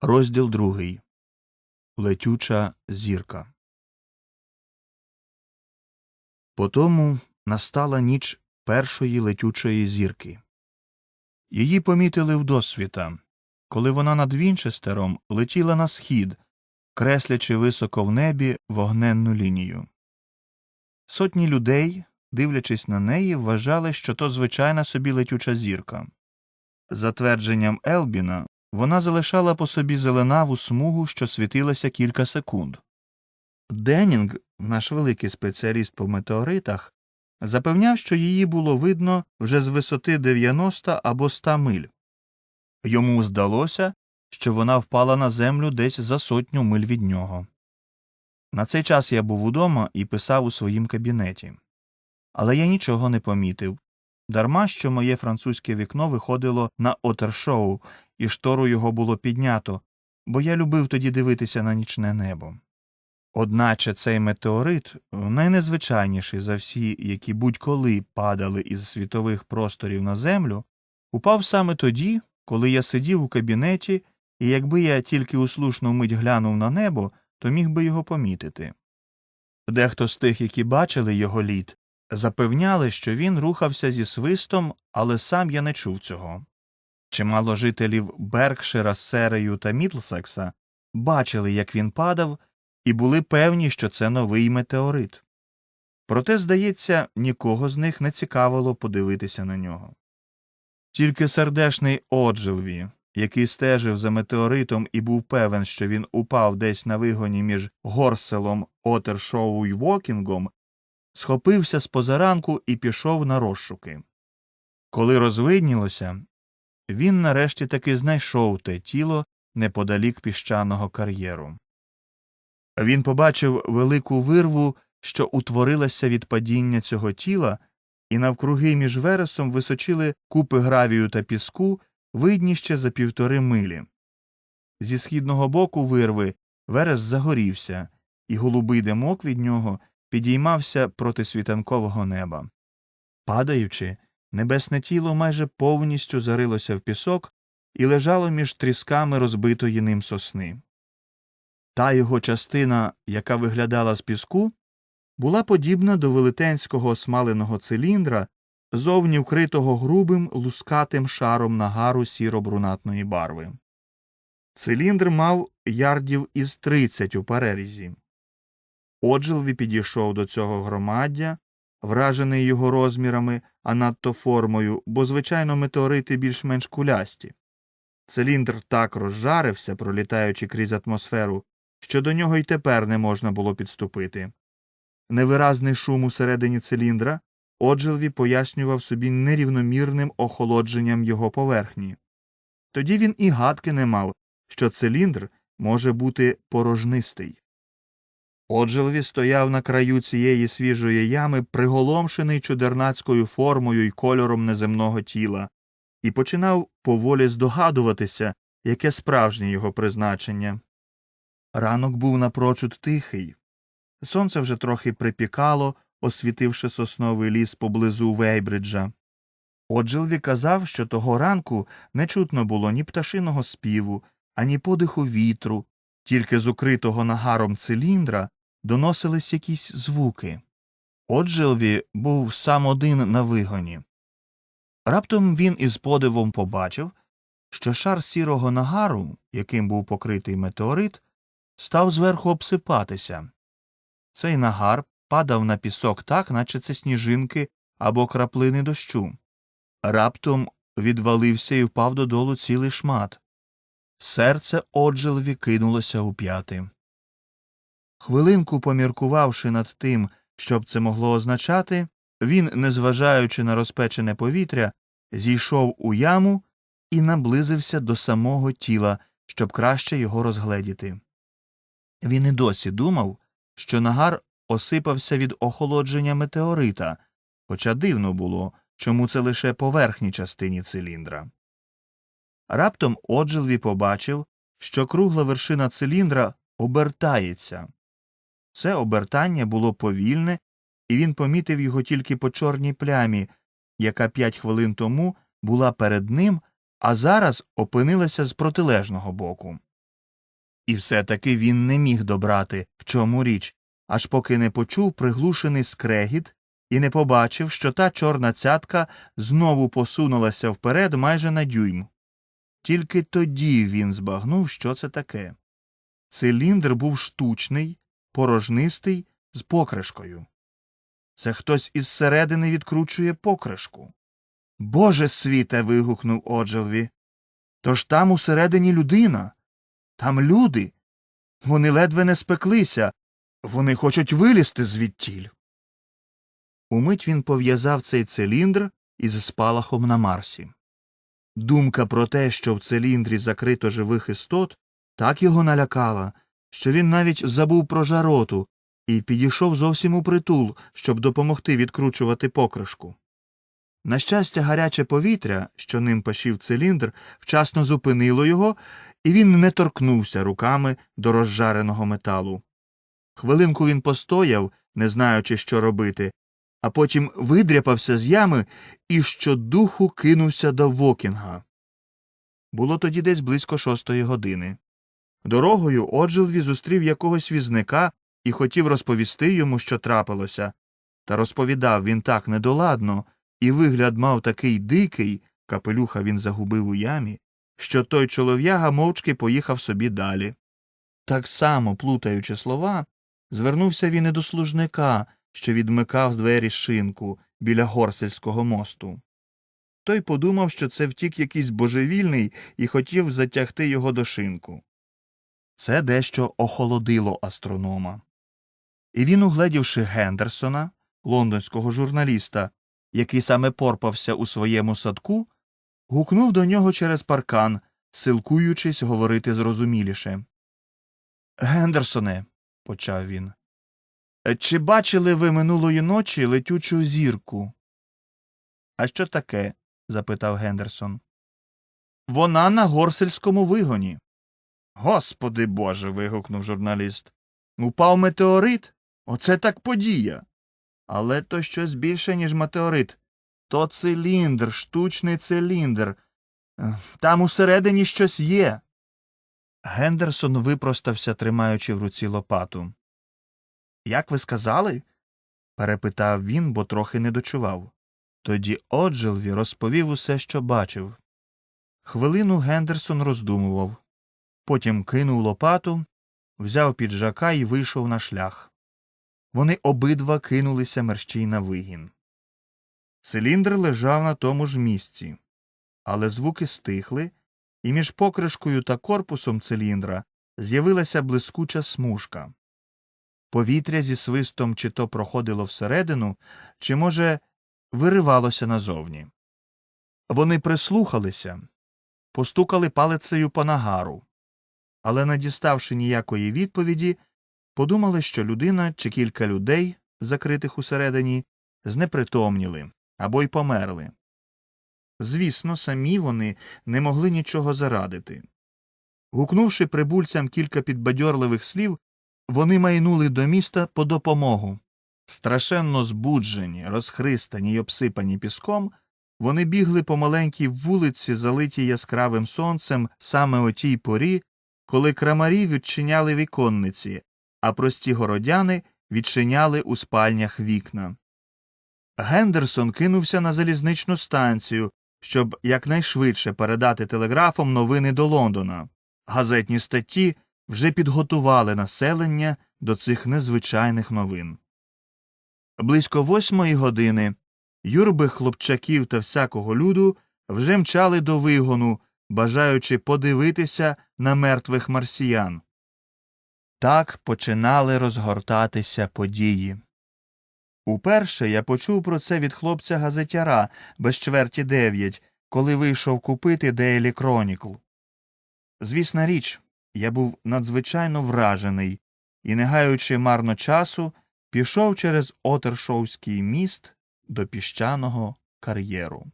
Розділ другий. Летюча зірка. Потому настала ніч першої летючої зірки. Її помітили вдосвіта, коли вона над Вінчестером летіла на схід, креслячи високо в небі вогненну лінію. Сотні людей, дивлячись на неї, вважали, що то звичайна собі летюча зірка. За твердженням Елбіна, вона залишала по собі зеленаву смугу, що світилася кілька секунд. Деннінг, наш великий спеціаліст по метеоритах, запевняв, що її було видно вже з висоти 90 або 100 миль. Йому здалося, що вона впала на землю десь за сотню миль від нього. На цей час я був удома і писав у своїм кабінеті. Але я нічого не помітив, дарма що моє французьке вікно виходило на отершоу, і штору його було піднято, бо я любив тоді дивитися на нічне небо. Одначе цей метеорит, найнезвичайніший за всі, які будь-коли падали із світових просторів на землю, упав саме тоді, коли я сидів у кабінеті, і якби я тільки у слушну мить глянув на небо, то міг би його помітити. Дехто з тих, які бачили його лід, запевняли, що він рухався зі свистом, але сам я не чув цього. Чимало жителів Беркшира, Серею та Мідлсекса бачили, як він падав, і були певні, що це новий метеорит. Проте, здається, нікого з них не цікавило подивитися на нього. Тільки сердешний Оджилві, який стежив за метеоритом і був певен, що він упав десь на вигоні між Горселом, Отершоу й Вокінгом, схопився з позаранку і пішов на розшуки. Коли розвиднілося, він нарешті таки знайшов те тіло неподалік піщаного кар'єру. Він побачив велику вирву, що утворилася від падіння цього тіла, і навкруги між вересом височили купи гравію та піску, видні ще за півтори милі. Зі східного боку вирви верес загорівся, і голубий димок від нього підіймався проти світанкового неба. Падаючи, небесне тіло майже повністю зарилося в пісок і лежало між трісками розбитої ним сосни. Та його частина, яка виглядала з піску, була подібна до велетенського осмаленого циліндра, зовні вкритого грубим лускатим шаром нагару сіро-брунатної барви. Циліндр мав ярдів із тридцять у перерізі. Оджилві підійшов до цього громаддя, вражений його розмірами, а надто формою, бо, звичайно, метеорити більш-менш кулясті. Циліндр так розжарився, пролітаючи крізь атмосферу, що до нього й тепер не можна було підступити. Невиразний шум усередині циліндра Оджилві пояснював собі нерівномірним охолодженням його поверхні. Тоді він і гадки не мав, що циліндр може бути порожнистий. Оджилві стояв на краю цієї свіжої ями, приголомшений чудернацькою формою й кольором неземного тіла, і починав поволі здогадуватися, яке справжнє його призначення. Ранок був напрочуд тихий. Сонце вже трохи припікало, освітивши сосновий ліс поблизу Вейбриджа. Оджилві казав, що того ранку не чутно було ні пташиного співу, ані подиху вітру, тільки з укритого нагаром циліндра доносились якісь звуки. Оджилві був сам один на вигоні. Раптом він із подивом побачив, що шар сірого нагару, яким був покритий метеорит, став зверху обсипатися. Цей нагар падав на пісок так, наче це сніжинки або краплини дощу. Раптом відвалився і впав додолу цілий шмат. Серце Оджилві кинулося у п'яти. Хвилинку поміркувавши над тим, що б це могло означати, він, незважаючи на розпечене повітря, зійшов у яму і наблизився до самого тіла, щоб краще його розгледіти. Він і досі думав, що нагар осипався від охолодження метеорита, хоча дивно було, чому це лише по верхній частині циліндра. Раптом Оджилві побачив, що кругла вершина циліндра обертається. Це обертання було повільне, і він помітив його тільки по чорній плямі, яка п'ять хвилин тому була перед ним, а зараз опинилася з протилежного боку. І все таки він не міг добрати, в чому річ, аж поки не почув приглушений скрегіт і не побачив, що та чорна цятка знову посунулася вперед майже на дюйм. Тільки тоді він збагнув, що це таке. Циліндр був штучний, порожнистий, з покришкою. Це хтось із середини відкручує покришку. Боже світе. вигукнув Оджелві. Тож там усередині людина. Там люди. Вони ледве не спеклися. Вони хочуть вилізти звідтіль. Умить він пов'язав цей циліндр із спалахом на Марсі. Думка про те, що в циліндрі закрито живих істот, так його налякала, що він навіть забув про жароту і підійшов зовсім у притул, щоб допомогти відкручувати покришку. На щастя, гаряче повітря, що ним пашів циліндр, вчасно зупинило його, і він не торкнувся руками до розжареного металу. Хвилинку він постояв, не знаючи, що робити, а потім видряпався з ями і щодуху кинувся до Вокінга. Було тоді десь близько шостої години. Дорогою Оджилві зустрів якогось візника і хотів розповісти йому, що трапилося. Та розповідав він так недоладно, і вигляд мав такий дикий, капелюха він загубив у ямі, що той чолов'яга мовчки поїхав собі далі. Так само, плутаючи слова, звернувся він і до служника, що відмикав з двері шинку біля горсельського мосту. Той подумав, що це втік якийсь божевільний і хотів затягти його до шинку. Це дещо охолодило астронома. І він, угледівши Гендерсона, лондонського журналіста, який саме порпався у своєму садку, гукнув до нього через паркан, силкуючись говорити зрозуміліше. Гендерсоне, почав він. Чи бачили ви минулої ночі летючу зірку? А що таке? запитав Гендерсон. Вона на горсельському вигоні. Господи Боже. вигукнув журналіст. Упав метеорит? Оце так подія. Але то щось більше, ніж метеорит. То циліндр, штучний циліндр. Там усередині щось є. Гендерсон випростався, тримаючи в руці лопату. Як ви сказали? перепитав він, бо трохи не дочував. Тоді Оджелві розповів усе, що бачив. Хвилину Гендерсон роздумував. Потім кинув лопату, взяв піджака і вийшов на шлях. Вони обидва кинулися мерщій на вигін. Циліндр лежав на тому ж місці, але звуки стихли, і між покришкою та корпусом циліндра з'явилася блискуча смужка. Повітря зі свистом чи то проходило всередину, чи, може, виривалося назовні. Вони прислухалися, постукали палицею по нагару, але, не діставши ніякої відповіді, подумали, що людина чи кілька людей, закритих усередині, знепритомніли або й померли. Звісно, самі вони не могли нічого зарадити. Гукнувши прибульцям кілька підбадьорливих слів, вони майнули до міста по допомогу. Страшенно збуджені, розхристані й обсипані піском, вони бігли по маленькій вулиці, залитій яскравим сонцем саме о тій порі, коли крамарі відчиняли віконниці, а прості городяни відчиняли у спальнях вікна. Гендерсон кинувся на залізничну станцію, щоб якнайшвидше передати телеграфом новини до Лондона. Газетні статті вже підготували населення до цих незвичайних новин. Близько восьмої години юрби хлопчаків та всякого люду вже мчали до вигону, бажаючи подивитися на мертвих марсіян. Так починали розгортатися події. Уперше я почув про це від хлопця газетяра без чверті дев'ять, коли вийшов купити Дейлі Кронікл. Звісна річ, я був надзвичайно вражений і, не гаючи марно часу, пішов через Отершовський міст до піщаного кар'єру.